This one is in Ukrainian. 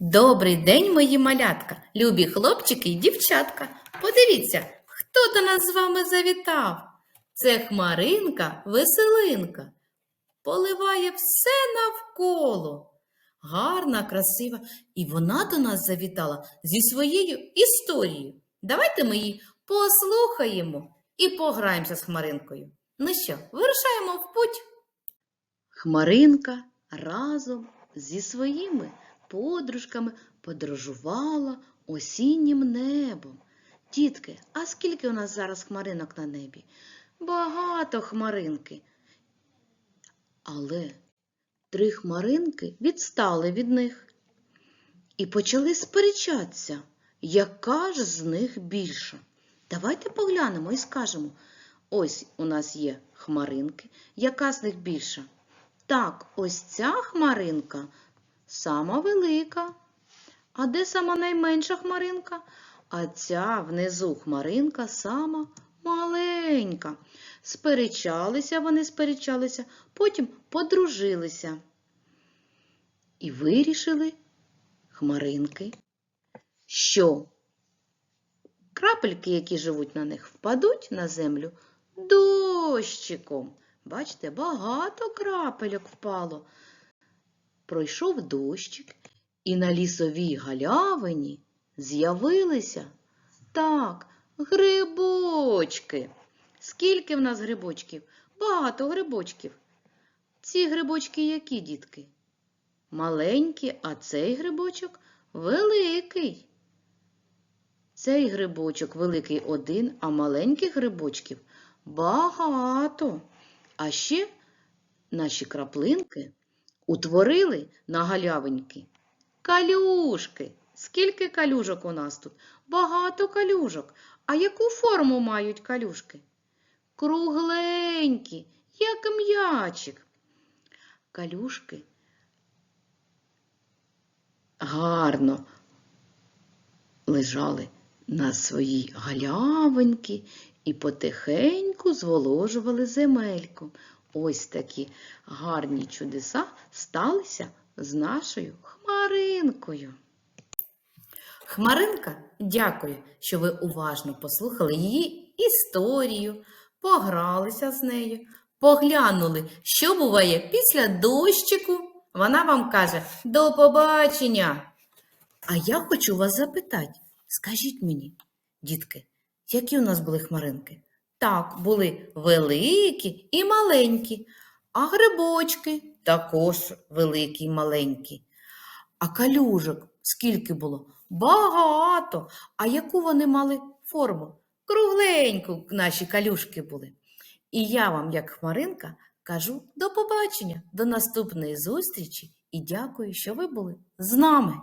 Добрий день, мої малятка, любі хлопчики і дівчатка. Подивіться, хто до нас з вами завітав. Це хмаринка Веселинка. Поливає все навколо. Гарна, красива, і вона до нас завітала зі своєю історією. Давайте ми її послухаємо і пограємося з хмаринкою. Ну що, вирушаємо в путь. Хмаринка разом зі своїми подружками подорожувала осіннім небом. Дітки, а скільки у нас зараз хмаринок на небі? Багато хмаринки. Але три хмаринки відстали від них і почали сперечатися, яка ж з них більша. Давайте поглянемо і скажемо: ось у нас є хмаринки, яка з них більша? Так, ось ця хмаринка сама велика. А де сама найменша хмаринка? А ця внизу хмаринка сама маленька. Сперечалися вони, сперечалися, потім подружилися. І вирішили хмаринки, що крапельки, які живуть на них, впадуть на землю дощиком. Бачите, багато крапельок впало. Пройшов дощик, і на лісовій галявині з'явилися так, грибочки. Скільки в нас грибочків? Багато грибочків. Ці грибочки які, дітки? Маленькі, а цей грибочок великий. Цей грибочок великий один, а маленьких грибочків багато. А ще наші краплинки утворили на галявиньки калюшки. Скільки калюжок у нас тут? Багато калюжок. А яку форму мають калюшки? Кругленькі, як м'ячик. Калюшки гарно лежали на своїй галявинці і потихеньку зволожували земельку. Ось такі гарні чудеса сталися з нашою хмаринкою. Хмаринка дякую, що ви уважно послухали її історію, погралися з нею, поглянули, що буває після дощику. Вона вам каже до побачення. А я хочу вас запитати, скажіть мені, дітки, які у нас були хмаринки? Так, були великі і маленькі, а грибочки також великі і маленькі. А калюжок скільки було? Багато. А яку вони мали форму? Кругленьку наші калюшки були. І я вам, як хмаринка, кажу до побачення, до наступної зустрічі і дякую, що ви були з нами.